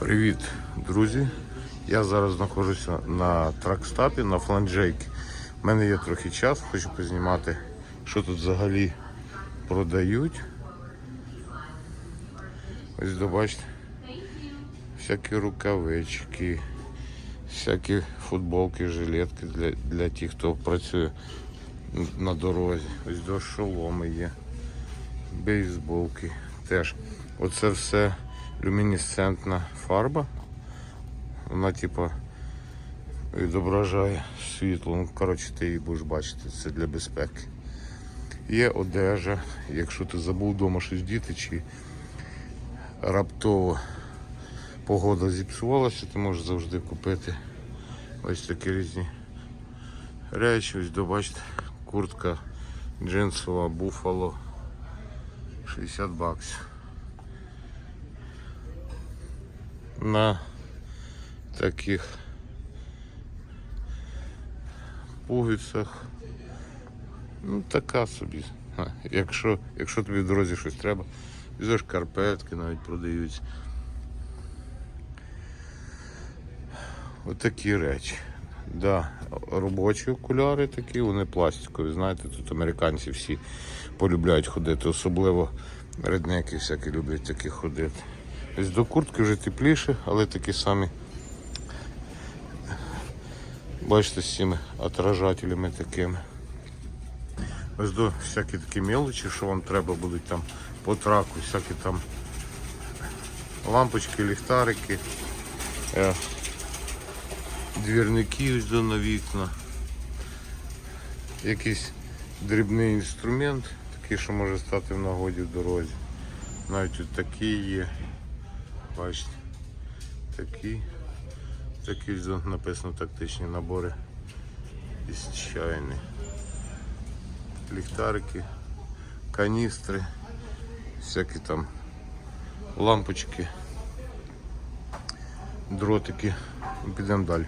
Привіт, друзі! Я зараз знаходжуся на тракстапі на фланджейки. У мене є трохи часу, хочу познімати, що тут взагалі продають. Ось добачте, всякі рукавички, всякі футболки, жилетки для, для тих, хто працює на дорозі. Ось до шоломи є, бейсболки теж. Оце все люмінесцентна фарба. Вона типа відображає світло. Ну, коротше, ти її будеш бачити, це для безпеки. Є одежа, якщо ти забув вдома щось діти, чи раптово погода зіпсувалася, ти можеш завжди купити ось такі різні речі. Ось добачте, куртка джинсова буфало 60 баксів. На таких пуговицях. Ну, така собі. Якщо, якщо тобі в дорозі щось треба, візеш карпетки навіть продаються. Отакі речі. Да, робочі окуляри такі, вони пластикові. Знаєте, тут американці всі полюбляють ходити, особливо реднеки всякі люблять такі ходити. Ось до куртки вже тепліше, але такі самі. Бачите, з цими отражателями такими. Ось до всякі такі мелочі, що вам треба будуть там по траку, всякі там лампочки, ліхтарики, е, двірники ось до на вікна. Якийсь дрібний інструмент, такий, що може стати в нагоді в дорозі. Навіть тут такі є. Бачите, такі, такі написано тактичні набори із чайни. Ліхтарики, каністри, всякі там лампочки, дротики. Підемо далі.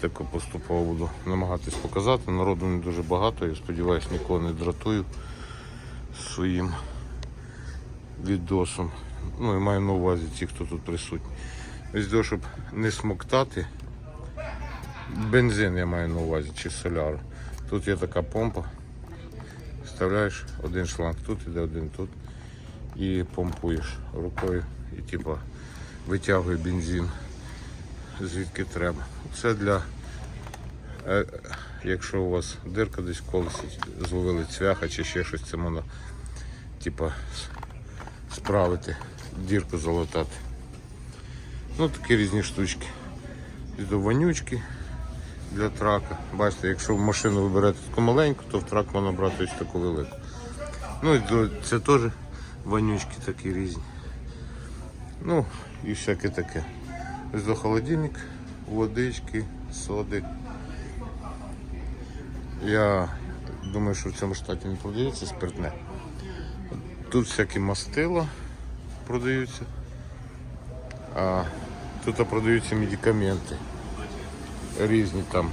Так поступово буду намагатись показати. Народу не дуже багато, я сподіваюся, нікого не дратую своїм відосом. Ну і маю на увазі ті, хто тут присутній. Ось того, щоб не смоктати. Бензин я маю на увазі чи соляру. Тут є така помпа. Вставляєш один шланг тут, іде один тут. І помпуєш рукою і типа витягує бензин звідки треба. Це для е, якщо у вас дирка десь колесить, зловили цвяха чи ще щось, це можна типа справити, дірку залатати. Ну такі різні штучки. До вонючки для трака. Бачите, якщо машину ви таку маленьку, то в трак можна брати ось таку велику. Ну і це теж вонючки такі різні. Ну і всяке таке. Ось до холодильник, водички, соди. Я думаю, що в цьому штаті не продається спиртне. Тут всякі мастила продаються, а тут продаються медикаменти різні там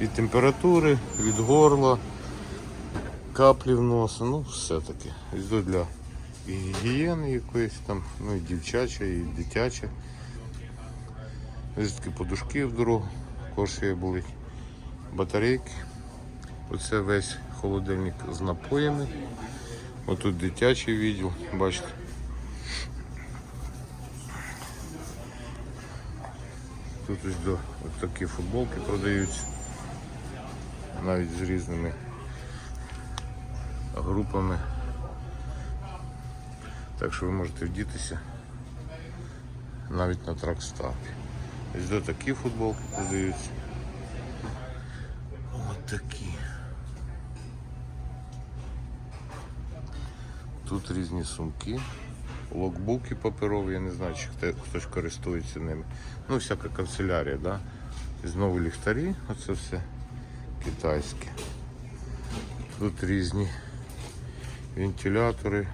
від температури, від горла, каплі в носа, ну все таке. Тут для гігієни якоїсь там, ну і дівчача, і дитяча. Ось подушки в дорогу, коші болить, батарейки. Оце весь холодильник з напоями. Отут дитячий відділ, бачите. Тут ось до ось такі футболки продаються. Навіть з різними групами. Так що ви можете вдітися навіть на тракстапі. Ось до такі футболки продаються. Ось такі. Тут різні сумки, локбуки паперові, я не знаю, чи хтось користується ними. Ну, всяка канцелярія, да? І знову ліхтарі, оце все китайське. Тут різні вентилятори,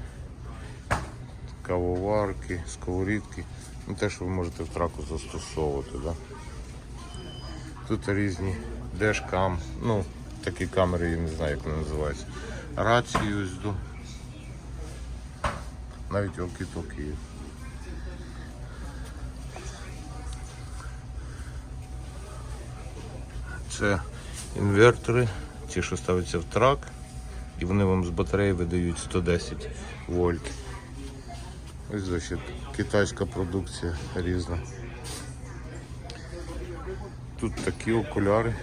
кавоварки, сковорідки. Ну, те, що ви можете в траку застосовувати. Да? Тут різні дешкам, ну, такі камери, я не знаю, як вони називаються. Рацію навіть окі-токі є. Це інвертори, ті, що ставляться в трак, і вони вам з батареї видають 110 вольт. Ось ще китайська продукція різна. Тут такі окуляри.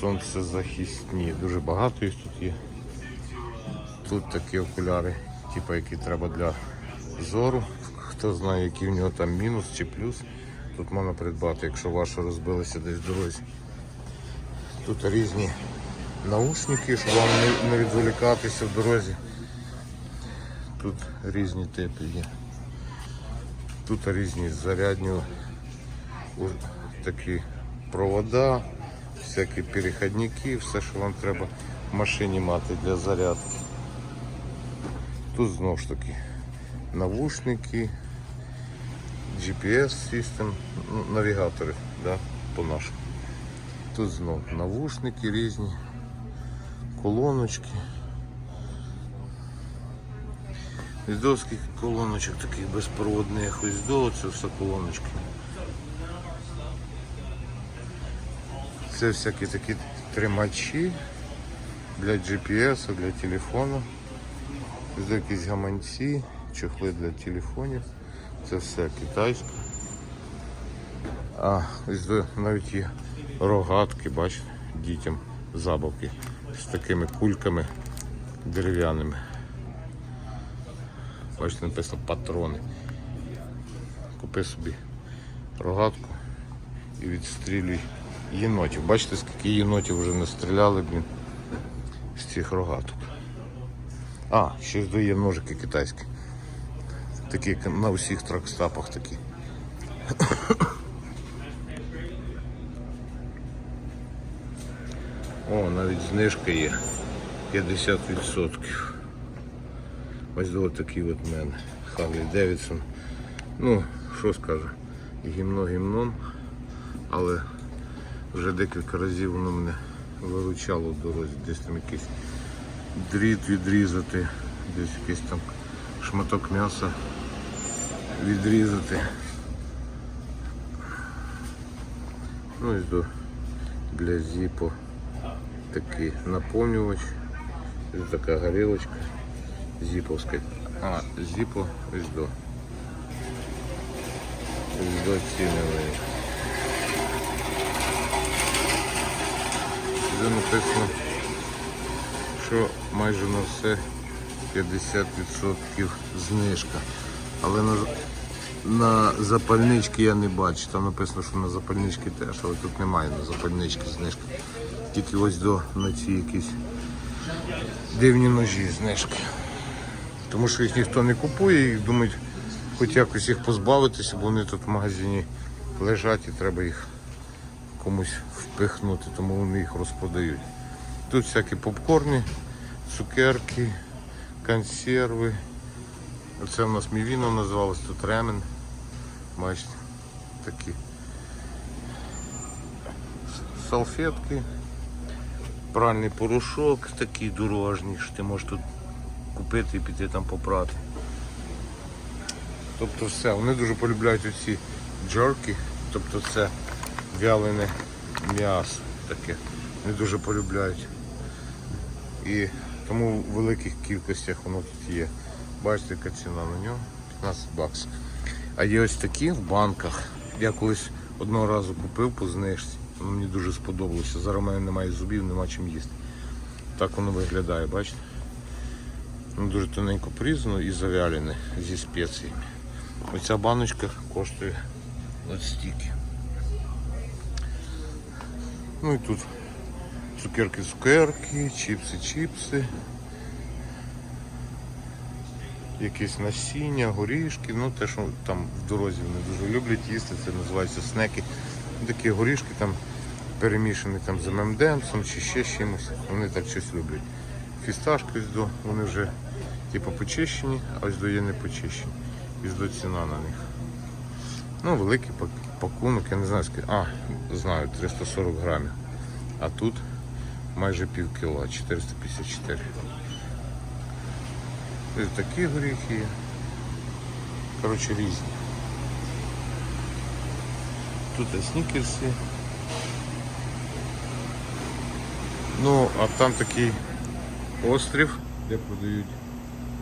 Сонцезахисні. Дуже багато їх тут є. Тут такі окуляри, типу, які треба для зору. Хто знає, який в нього там мінус чи плюс. Тут можна придбати, якщо ваші розбилися десь в дорозі. Тут різні наушники, щоб вам не, відволікатися в дорозі. Тут різні типи є. Тут різні зарядні такі провода, всякі переходники, все, що вам треба в машині мати для зарядки. Тут знову ж таки навушники, GPS систем, ну, навігатори, да, по-нашому. Тут знов навушники різні, колоночки. До колоночок таких безпроводних, ось до це все колоночки. Це всякі такі тримачі для GPS, для телефону. Ось якісь гаманці, чохли для телефонів. Це все китайське. А, ось навіть є рогатки, бачите, дітям забавки з такими кульками дерев'яними. Бачите, написано патрони. Купи собі рогатку і відстрілюй єнотів. Бачите, скільки єнотів вже настріляли блін, з цих рогаток. А, ще ж є ножики китайські. Такі як на усіх тракстапах такі. О, навіть знижка є 50%. Ось до такий от мене. Харлі Девідсон. Ну, що скажу, гімно гімном, але вже декілька разів воно мене виручало в дорозі, десь там якийсь дріт відрізати, десь якийсь там шматок м'яса відрізати. Ну і до для зіпо такий наповнювач. Ось така горілочка. Зіповська. А, зіпо ось до. Ось до цінової. Де написано, що майже на все 50% знижка. Але на, на запальнички я не бачу. Там написано, що на запальнички теж, але тут немає на запальнички знижки. Тільки ось до на ці якісь дивні ножі знижки. Тому що їх ніхто не купує, і думають, хоч якось їх позбавитися, бо вони тут в магазині лежать і треба їх комусь впихнути, тому вони їх розпродають. Тут всякі попкорни, цукерки, консерви. Оце в нас мівіно називалось, тут ремен. Бачите, такі салфетки, пральний порошок такий дорожній, що ти можеш тут купити і піти там попрати. Тобто все, вони дуже полюбляють оці джорки, тобто це вялене м'ясо таке. Вони дуже полюбляють. І тому в великих кількостях воно тут є. Бачите, яка ціна на нього 15 баксів. А є ось такі в банках. Я колись одного разу купив по знижці. Воно мені дуже сподобалося. Зараз в мене немає зубів, нема чим їсти. Так воно виглядає, бачите? Ну, дуже тоненько порізано і завялене зі спеціями. Оця баночка коштує от стільки. Ну і тут цукерки-цукерки, чіпси-чіпси. Якісь насіння, горішки, ну те, що там в дорозі вони дуже люблять їсти, це називається снеки. Такі горішки там перемішані там з ММДМсом чи ще чимось. Вони так щось люблять. Фісташки до, вони вже типу почищені, а ось до є не почищені. І до ціна на них. Ну, великий пакунок, я не знаю скільки. А, знаю, 340 грамів. А тут майже пів кіла, 454. Ось такі горіхи є. Коротше, різні. тут і снікерси. Ну, а там такий острів, де продають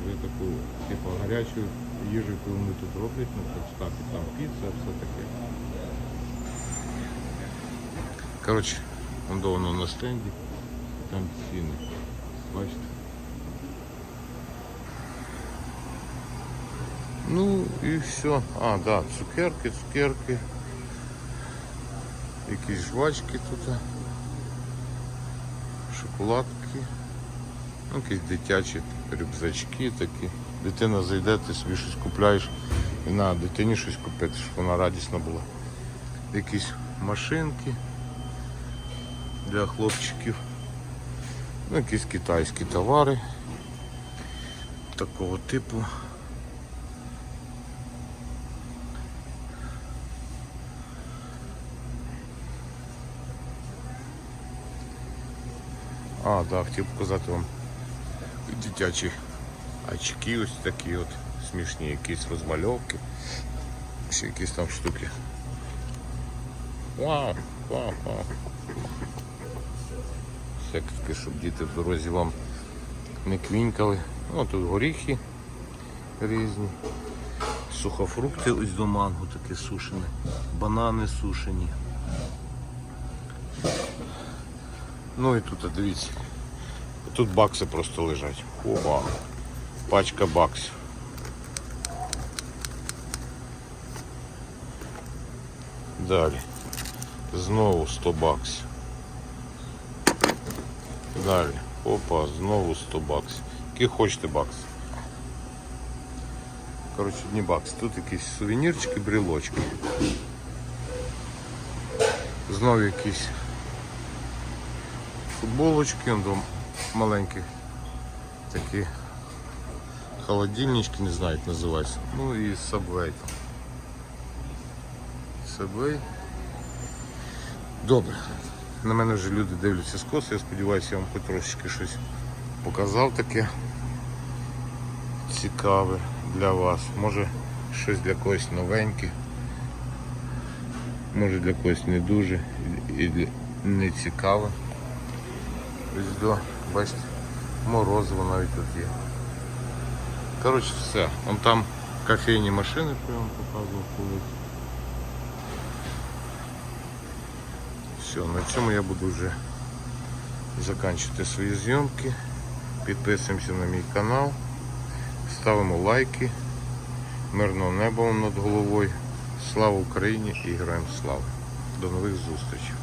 вже таку типу гарячу їжу, яку вони тут роблять, ну так стати там піца, все таке. Коротше, воно воно на стенді, там ціни. Бачите? Ну і все. А, да, цукерки, цукерки. Якісь жвачки тут. Шоколадки. Ну, якісь дитячі рюкзачки такі. Дитина зайде, ти собі щось купляєш і на дитині щось купити, щоб вона радісна була. Якісь машинки для хлопчиків. Ну, якісь китайські товари такого типу. А, да, хотів показати вам дитячі очки ось такі от смішні, якісь розмальовки. Ще якісь там штуки. Вау, вау, вау. Всяке таке, щоб діти в дорозі вам не квінькали. Ну, тут горіхи різні. Сухофрукти ось до манго таке сушене. Банани сушені. Ну і тут, дивіться. Тут бакси просто лежать. Опа. Пачка баксів. Далі. Знову 100 баксів. Далі. Опа, знову 100 баксів. Які хочете бакси. Коротше, не бакс. Тут якісь сувенірчики, брелочки. Знову якісь футболочки, маленькі такі холодильнички, не знаю як називаються. Ну і Subway там. Subway. Добре. На мене вже люди дивляться скоси, я сподіваюся, я вам хоч трошечки щось показав таке цікаве для вас. Може щось для когось новеньке. Може для когось не дуже і не цікаве. Ось до, бачите, морозиво навіть тут є. Коротше, все. Вон там кофейні машини, що я вам показував колись. Все, на цьому я буду вже закінчувати свої зйомки. Підписуємося на мій канал, ставимо лайки. Мирного неба над головою. Слава Україні і героям слави. До нових зустрічей.